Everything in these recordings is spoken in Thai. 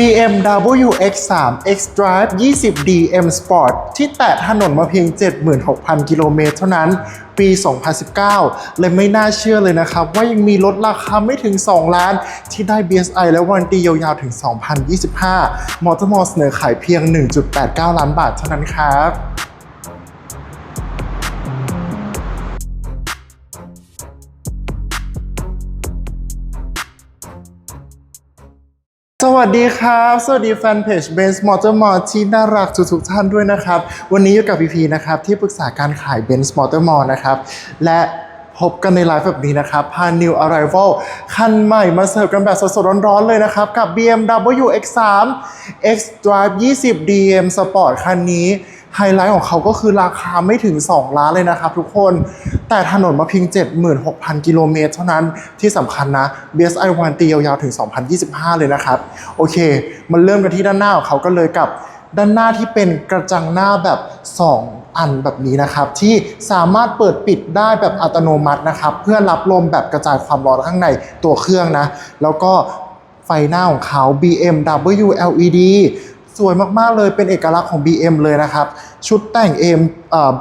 BMW X3 X-Drive 20D M Sport ที่แตะถนนมาเพียง 76,000 กิโลเมตรเท่านั้น ปี 2019เลยไม่น่าเชื่อเลยนะครับ ว่ายังมีรถราคาไม่ถึง 2 ล้าน ที่ได้ BSI และวันตียาวๆถึง 2025 มอเตอร์มอเสนอขายเพียง 1.89 ล้านบาทเท่านั้นครับ สวัสดีครับ สวัสดีแฟนเพจเบนซ์มอเตอร์มอลที่น่ารักทุกๆท่านด้วยนะครับ วันนี้อยู่กับพีพีนะครับ ที่ปรึกษาการขายเบนซ์มอเตอร์มอลนะครับ และพบกันในไลฟ์แบบนี้นะครับ พา New Arrival คันใหม่มาเสิร์ฟกันแบบสดๆ ร้อนๆ เลยนะครับ กับ BMW X3 X-Drive 20 DM Sport คันนี้ ไฮไลท์ของเขาก็คือราคาไม่ถึง 2 ล้านเลยนะครับทุกคน แต่ถนนมาเพียง 76,000 กิโลเมตรเท่านั้นที่สำคัญนะ BSI วันตียาวๆถึง 2025 เลยนะครับ โอเค มันเริ่มกันที่ด้านหน้าของเขาก็เลยกับด้านหน้าที่เป็นกระจังหน้าแบบ 2 อันแบบนี้นะครับ ที่สามารถเปิดปิดได้แบบอัตโนมัตินะครับ เพื่อรับลมแบบกระจายความร้อนข้างในตัวเครื่องนะ แล้วก็ไฟหน้าของเขา BMW LED วยมากๆเลยเป็นเอกลักษณ์ของ BM เลยนะครับ ชุดแต่งเอ่อ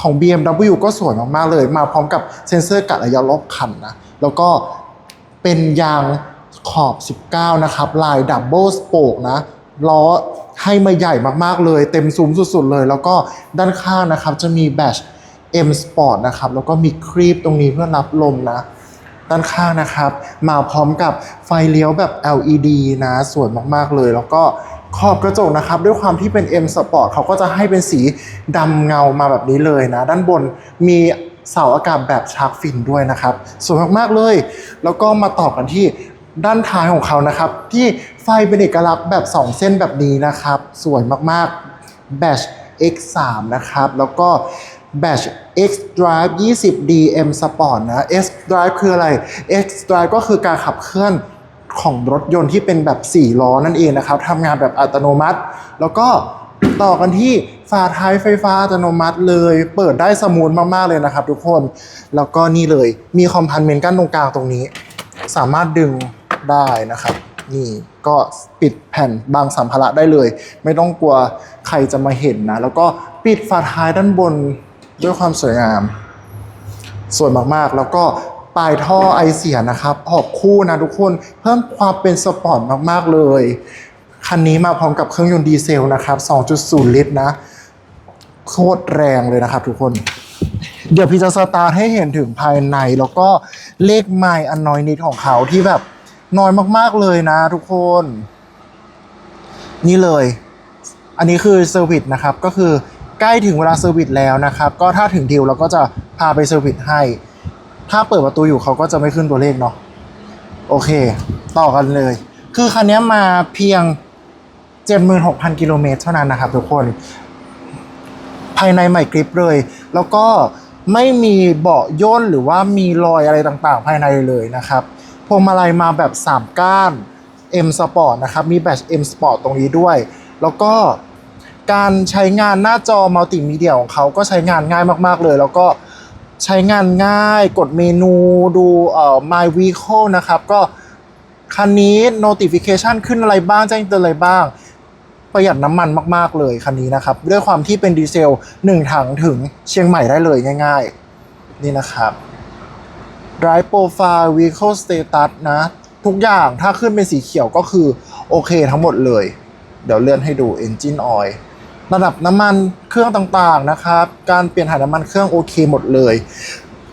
ของ BMW ก็สวยมากๆเลย มาพร้อมกับเซ็นเซอร์กัดระยะรอบคันนะ แล้วก็เป็นยางขอบ 19 นะครับ ลายดับเบิลสโปกนะ ล้อให้มาใหญ่มากๆเลย เต็มซุ้มสุดๆเลย แล้วก็ด้านข้างนะครับ จะมีแบช M Sport นะครับ แล้วก็มีครีปตรงนี้เพื่อรับลมนะ ด้านข้างนะครับ มาพร้อมกับไฟเลี้ยวแบบ LED นะ สวยมากๆเลย แล้วก็ ขอบกระจกนะครับ ด้วยความที่เป็น M Sport เขาก็จะให้เป็นสีดำเงามาแบบนี้เลยนะ ด้านบนมีเสาอากาศแบบชาร์กฟินด้วยนะครับสวยมากๆเลย แล้วก็มาต่อกันที่ด้านท้ายของเขานะครับ ที่ไฟเป็นเอกลักษณ์แบบ 2 เส้นแบบนี้นะครับ สวยมากๆ Batch X3 นะครับ แล้วก็ Batch X Drive 20 DM Sport นะ X Drive คืออะไร X Drive ก็คือการขับเคลื่อน ของรถยนต์ที่เป็นแบบ 4 ล้อนั่นเองนะครับทำงานแบบอัตโนมัติ แล้วก็ต่อกันที่ฝาท้ายไฟฟ้าอัตโนมัติเลย เปิดได้สมูทมากๆเลยนะครับ ทุกคน แล้วก็นี่เลยมีคอมพาร์ตเมนต์กั้นตรงกลางตรงนี้ สามารถดึงได้นะครับ นี่ก็ปิดแผ่นบางสัมภาระได้เลย ไม่ต้องกลัวใครจะมาเห็นนะ แล้วก็ปิดฝาท้ายด้านบนด้วยความสวยงาม สวยมากๆ แล้วก็ ปลายท่อไอเสียนะครับออกคู่นะทุกคน เพิ่มความเป็นสปอร์ตมาก ๆ เลย คันนี้มาพร้อมกับเครื่องยนต์ดีเซลนะครับ 2.0 ลิตรนะ โคตรแรงเลยนะครับทุกคน เดี๋ยวพี่จะสตาร์ทให้เห็นถึงภายใน แล้วก็เลขไมล์อันน้อยนิดของเขาที่แบบน้อยมาก ๆ เลยนะทุกคน นี่เลย อันนี้คือเซอร์วิสนะครับ ก็คือใกล้ถึงเวลาเซอร์วิสแล้วนะครับ ก็ถ้าถึงดิวเราก็จะพาไปเซอร์วิสให้ ถ้าเปิดประตูอยู่เขาก็จะไม่ขึ้นตัวเลขเนาะโอเค ต่อกันเลย คือคันนี้มาเพียง 76,000 กิโลเมตรเท่านั้นนะครับทุกคน ภายในใหม่กริปเลย แล้วก็ไม่มีเบาะย่นหรือว่ามีรอยอะไรต่างๆ ภายในเลยนะครับพวงมาลัยมาแบบ 3 ก้าน M Sport นะครับ มีแบต M Sport ตรงนี้ด้วย แล้วก็การใช้งานหน้าจอมัลติมีเดียของเขาก็ใช้งานง่ายมากๆเลย แล้วก็ ใช้งานง่ายกดเมนูดูเอ่อ My Vehicle นะครับ ก็คันนี้ notification ขึ้นอะไรบ้าง แจ้งเตือนอะไรบ้าง ประหยัดน้ำมันมากๆเลยคันนี้นะครับ ด้วยความที่เป็นดีเซล 1 ถังถึงเชียงใหม่ได้เลยง่าย ๆ นี่นะครับ Drive Profile Vehicle Status นะ ทุกอย่างถ้าขึ้นเป็นสีเขียวก็คือ โอเคทั้งหมดเลย เดี๋ยวเลื่อนให้ดู Engine Oil ระดับน้ำมันเครื่องต่างๆนะครับ การเปลี่ยนถ่ายน้ำมันเครื่องโอเคหมดเลย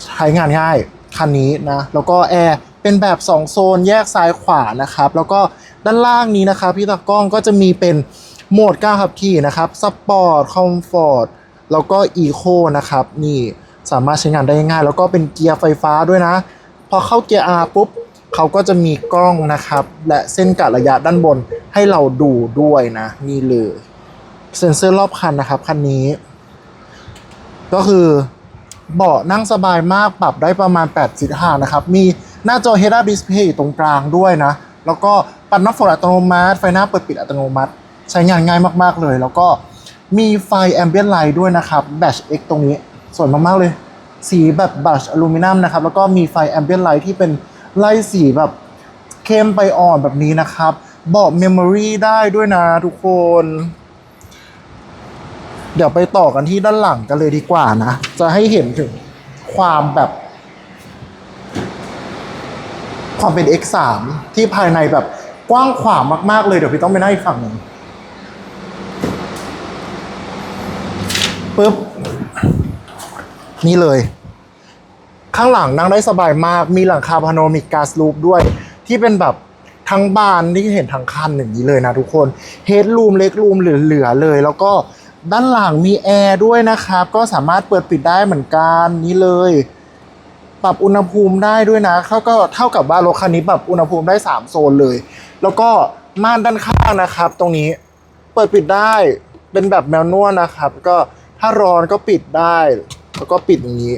ใช้งานง่ายคันนี้นะ แล้วก็แอร์เป็นแบบ 2 โซนแยกซ้ายขวานะครับ แล้วก็ด้านล่างนี้นะครับพี่ตากล้องก็จะมีเป็นโหมดการขับขี่นะครับสปอร์ตคอมฟอร์ตแล้วก็อีโคนะครับนี่สามารถใช้งานได้ง่าย แล้วก็เป็นเกียร์ไฟฟ้าด้วยนะ พอเข้าเกียร์ R ปุ๊บเขาก็จะมีกล้องนะครับ และเส้นกะระยะด้านบนให้เราดูด้วยนะนี่เลย เซ็นเซอร์รอบคันนะครับ คันนี้ ก็คือเบาะนั่งสบายมากปรับได้ประมาณ8สิทห้านะครับ มีหน้าจอ Head Up Display อยู่ตรงกลางด้วยนะ แล้วก็ปัดน้ำฝนอัตโนมัติ ไฟหน้าเปิดปิดอัตโนมัติ ใช้งานง่ายมากๆเลย แล้วก็มีไฟ Ambient Light ด้วยนะครับ Batch X ตรงนี้สวยมากๆเลย สีแบบบัชอลูมิเนียมนะครับ แล้วก็มีไฟ Ambient Light ที่เป็นไล่สีแบบเข้มไปอ่อนแบบนี้นะครับเบาะเมมโมรีได้ด้วยนะทุกคน เดี๋ยวไปต่อกันที่ด้านหลังกันเลยดีกว่านะ จะให้เห็นถึงความแบบ ความเป็น X3 ที่ภายในแบบกว้างขวางมากๆเลย เดี๋ยวพี่ต้องไปนั่งอีกฝั่งหนึ่งปึ๊บ นี่เลย ข้างหลังนั่งได้สบายมาก มีหลังคาพาโนมิกกาสลูปด้วย ที่เป็นแบบทั้งบานที่เห็นทั้งคันอย่างนี้เลยนะทุกคนเฮดรูมเล็กรูมเหลือๆเลย แล้วก็ ด้านหลังมีแอร์ด้วยนะครับ ก็สามารถเปิดปิดได้เหมือนกันนี่เลย ปรับอุณหภูมิได้ด้วยนะเขาก็เท่ากับว่ารถคันนี้ปรับอุณหภูมิได้ 3 โซนเลย แล้วก็ม่านด้านข้างนะครับ ตรงนี้เปิดปิดได้เป็นแบบแมวนวลนะครับ ก็ถ้าร้อนก็ปิดได้ แล้วก็ปิดอย่างนี้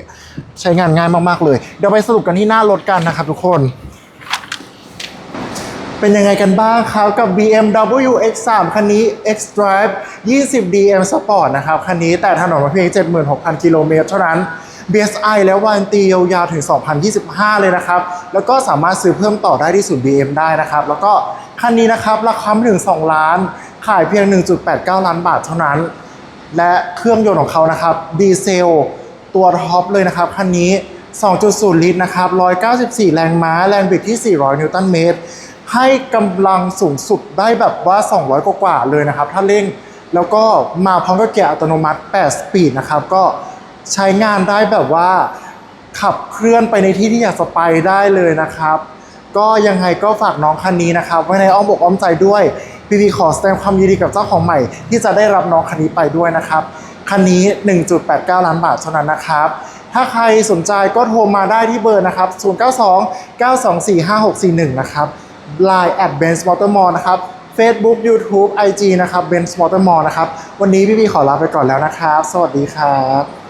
ใช้งานง่ายมากๆเลย เดี๋ยวไปสรุปกันที่หน้ารถกันนะครับทุกคน เป็นยังไงกันบ้างครับ กับ BMW X3 คันนี้ X-Drive 20 DM Sport นะครับ คันนี้แต่ถนนมาเพียง 76,000 กิโลเมตรเท่านั้น BSI แล้ววารันตียาวๆถึง 2025 เลยนะครับ แล้วก็สามารถซื้อเพิ่มต่อได้ที่ศูนย์ BM ได้นะครับ แล้วก็คันนี้นะครับราคาถึง 2 ล้าน ขายเพียง 1.89 ล้านบาทเท่านั้น และเครื่องยนต์ของเขานะครับดีเซลตัวท็อปเลยนะครับคันนี้2.0 ลิตรนะครับ 194 แรงม้า แรงบิดที่ 400 นิวตันเมตร ให้กำลังสูงสุดได้แบบว่า 200 กว่าเลยนะครับ ถ้าเร่งแล้วก็มาพร้อมกับเกียร์อัตโนมัติ 8 สปีดนะครับ ก็ใช้งานได้แบบว่าขับเคลื่อนไปในที่ที่อยากจะไปได้เลยนะครับ ก็ยังไงก็ฝากน้องคันนี้นะครับ ไว้ในอ้อมอกอ้อมใจด้วยพี่พีขอแสดงความยินดีกับเจ้าของใหม่ ที่จะได้รับน้องคันนี้ไปด้วยนะครับ คันนี้ 1.89 ล้านบาทเท่านั้นนะครับ ถ้าใครสนใจก็โทรมาได้ที่เบอร์นะครับ 092 924 5641 นะครับ Line at Benz Motormall นะครับ Facebook YouTube IG นะครับ Benz Motormall นะครับ วันนี้พี่พีขอลาไปก่อนแล้วนะครับ สวัสดีครับ